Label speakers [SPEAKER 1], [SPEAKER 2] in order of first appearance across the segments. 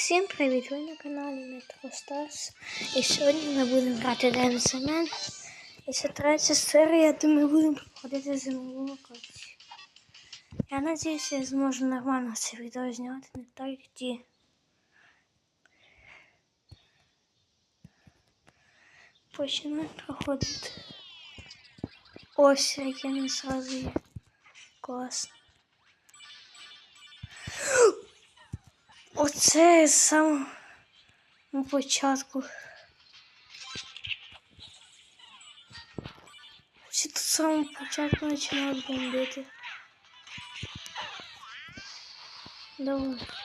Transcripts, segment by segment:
[SPEAKER 1] Всім привіт! Ви на каналі Метро Старс. І сьогодні ми будемо грати Денсемен. І це третя серія, де ми будемо проходити зимову локацію. Я надіюся, я зможу нормально це відео зняти, не так як ті. Починаємо проходити. Ось яке не зразу є. Класно. Оце з самого початку. Всі тут з самого початку починають бомбити. Давай.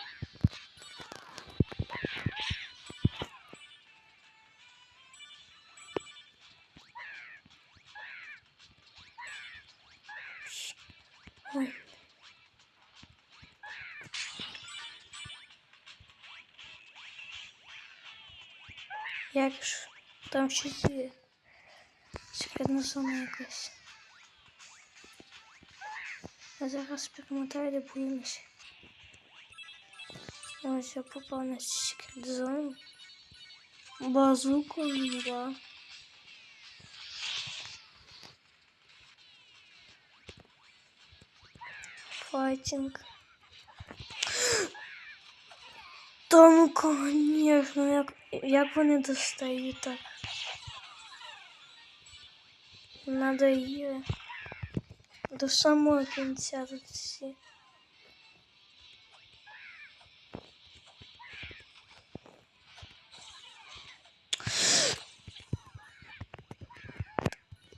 [SPEAKER 1] Як ж там щось є? Секретна зона якась. Я зараз перемотаю де боїмося. Ось я попав на секрет зону. Базуку, да. Файтинг. Та ну конечно, як, як вони достають так. Надо її до самого кінця тут всі.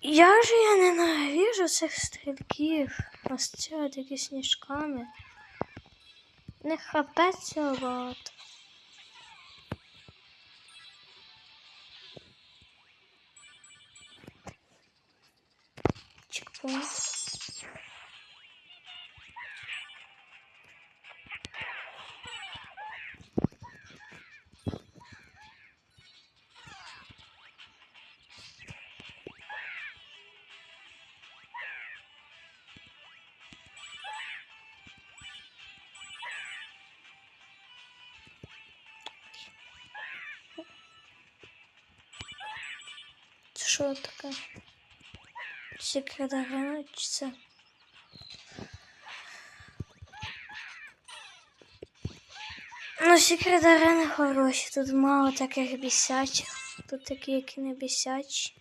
[SPEAKER 1] Я же я ненавижу цих стрілків. Ось ці от такі сніжками. Не хапець цього багато. Чекпоінт. Це Секрет арена? Ну, секрет арени хороші. Тут мало таких бісячих. Тут такі, які не бісячі.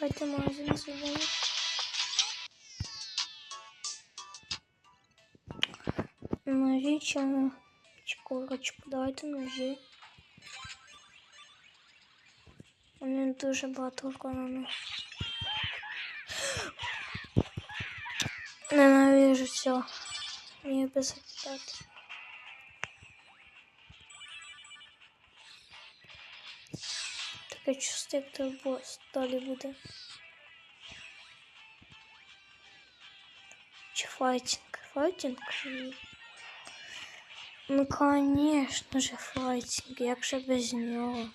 [SPEAKER 1] Давайте магазин зайдемо. Ножі чому? Чекорочку, давайте ножі. Вони дуже багато виконано. Ненавижу цього. Мені без запитати. Таке чувство, як той бос далі буде. Чи файтинг? Файтинг? Ну, конечно же, файтинг, як же без нього.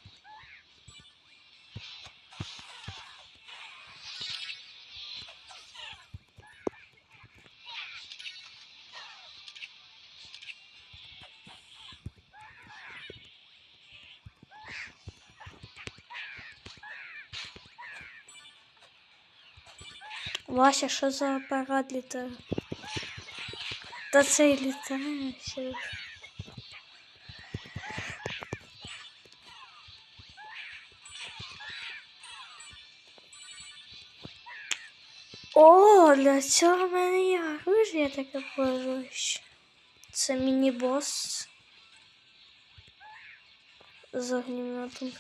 [SPEAKER 1] Вася, що за апарат літає? Та цей літає все. О, для цього в мене є оружие таке поруч. Це міні-босс. З огнеметом.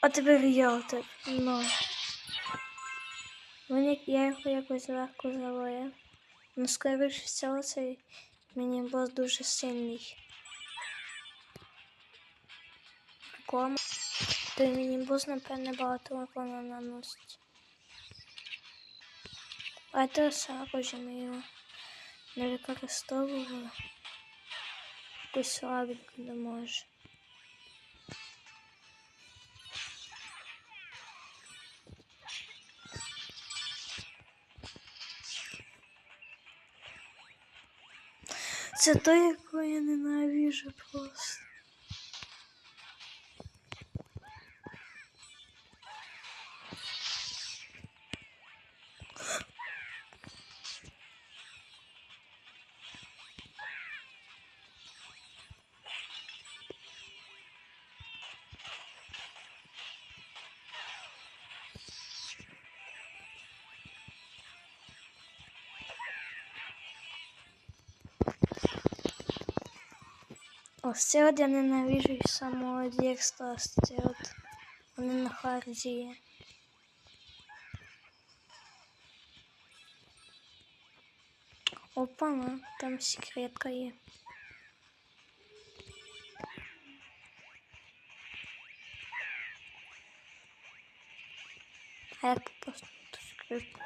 [SPEAKER 1] А тепер я так. Ну. Я його якось легко завоюю. Ну, скоріше всього, цей міні-босс дуже сильний. Реклама. Той міні-босс, напевне, багато урона наносить. А це сапожі ми його не використовували. Якось слабенько не може. Це то, яку я ненавижу просто. Ось це от я ненавижу із самого дірства. Ось це от вони на харді є. Опа, ну, там секретка є. А як просто секретку?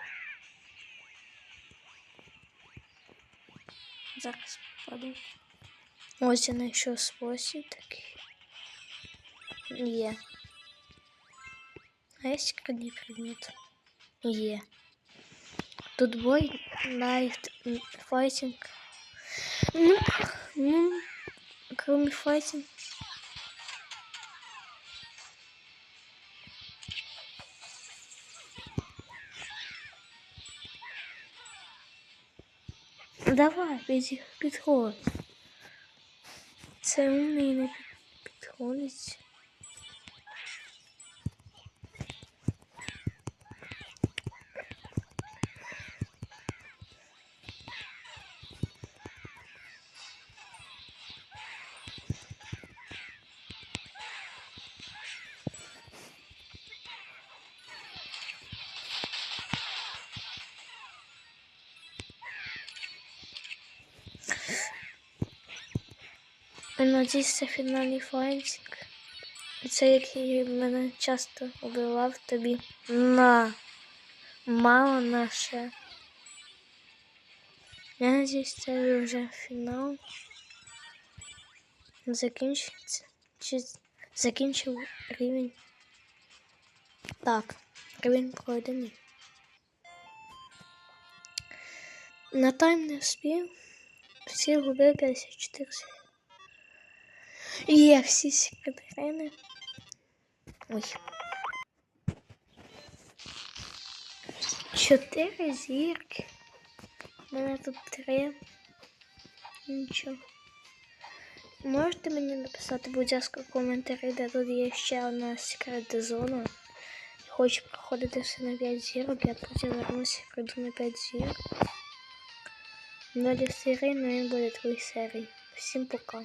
[SPEAKER 1] Зараз паду. Ось я знайшов спосіб такий. Є. А є секретний предмет? Є. Тут бой, лайф, файтинг. Ну, ну, кроме файтинг. Давай, піді- підходь. Sen yine bir ton. Надіюсь, це фінальний файтинг. Це який мене часто убивав тобі. На. Мало наше. Я надіюсь, це вже фінал. Закінчиться. Чи закінчив рівень. Так, рівень пройдений. На тайм не вспів. Всі губи 54 секунди. Є всі секретарини. Ой. Чотири зірки. У мене тут три. Нічого. Можете мені написати, будь ласка, коментарі, де тут є ще одна секретна зона. Хочу проходити все на 5 зірок, я потім вернуся і пройду на 5 зірок. Далі серії, але він буде 3 серії. Всім пока.